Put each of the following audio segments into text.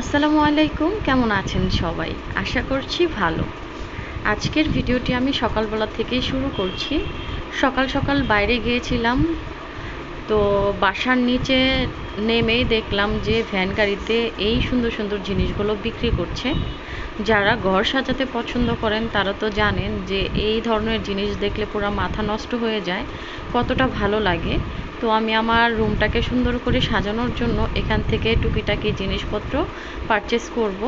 আসসালামু আলাইকুম, কেমন আছেন সবাই? আশা করছি ভালো। আজকের ভিডিওটি আমি সকালবেলা থেকেই শুরু করছি। সকাল সকাল বাইরে গিয়েছিলাম, তো বাসার নিচে নেমেই দেখলাম যে ভ্যান গাড়িতে এই সুন্দর সুন্দর জিনিসগুলো বিক্রি করছে। যারা ঘর সাজাতে পছন্দ করেন, তারা তো জানেন যে এই ধরনের জিনিস দেখলে পুরো মাথা নষ্ট হয়ে যায়, কতটা ভালো লাগে। তো আমি আমার রুমটাকে সুন্দর করে সাজানোর জন্য এখান থেকে টুকিটাকি জিনিসপত্র পারচেস করব।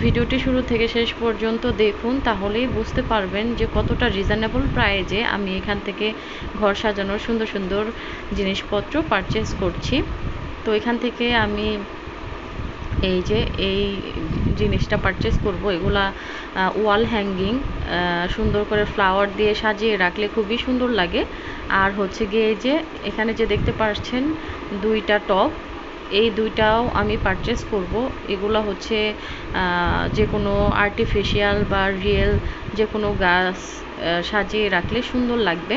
ভিডিওটি শুরু থেকে শেষ পর্যন্ত দেখুন, তাহলেই বুঝতে পারবেন যে কতটা রিজনেবল প্রাইজে আমি এখান থেকে ঘর সাজানোর সুন্দর সুন্দর জিনিসপত্র পারচেস করছি। তো এখান থেকে আমি এই যে এই জিনিসটা পারচেস করব, এগুলা ওয়াল হ্যাঙ্গিং সুন্দর করে ফ্লাওয়ার দিয়ে সাজিয়ে রাখলে খুবই সুন্দর লাগে। আর হচ্ছে গিয়ে এই যে এখানে যে দেখতে পাচ্ছেন দুইটা টপ এই দুইটাও আমি পারচেস করব। এগুলো হচ্ছে যে কোনো আর্টিফিশিয়াল বা রিয়েল যে কোনো গাছ সাজিয়ে রাখলে সুন্দর লাগবে।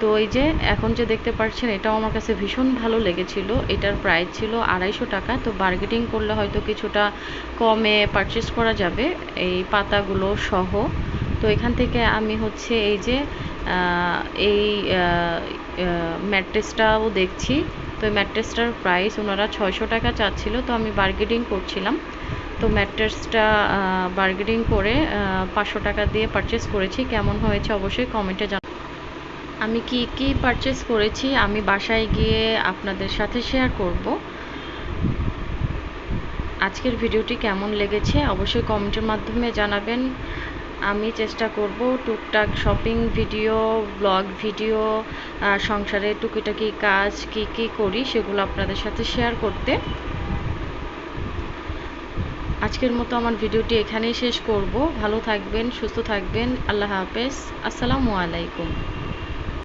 তো এই যে এখন যে দেখতে পাচ্ছেন এটাও আমার কাছে ভীষণ ভালো লেগেছিল। এটার প্রাইস ছিল আড়াইশো টাকা। তো বার্গেটিং করলে হয়তো কিছুটা কমে পারচেস করা যাবে এই পাতাগুলো সহ। তো এখান থেকে আমি হচ্ছে এই যে এই ম্যাট্রেসটাও দেখছি। তো এই ম্যাট্রেসটার প্রাইস ওনারা ছয়শো টাকা চাচ্ছিল। তো আমি বার্গেটিং করছিলাম। তো ম্যাট্রেসটা বার্গেটিং করে পাঁচশো টাকা দিয়ে পারচেস করেছি। কেমন হয়েছে অবশ্যই কমেন্টে আমি কি কি পারচেস করেছি আমি বাসায় গিয়ে আপনাদের সাথে শেয়ার করব। আজকের ভিডিওটি কেমন লেগেছে অবশ্যই কমেন্টের মাধ্যমে জানাবেন। আমি চেষ্টা করব টুকটাক শপিং ভিডিও ব্লগ ভিডিও সংসারে টুকিটাকি কাজ কি কি করি সেগুলো আপনাদের সাথে শেয়ার করতে। আজকের মতো আমার ভিডিওটি এখানেই শেষ করব। ভালো থাকবেন, সুস্থ থাকবেন। আল্লাহ হাফেজ। আসসালামু আলাইকুম।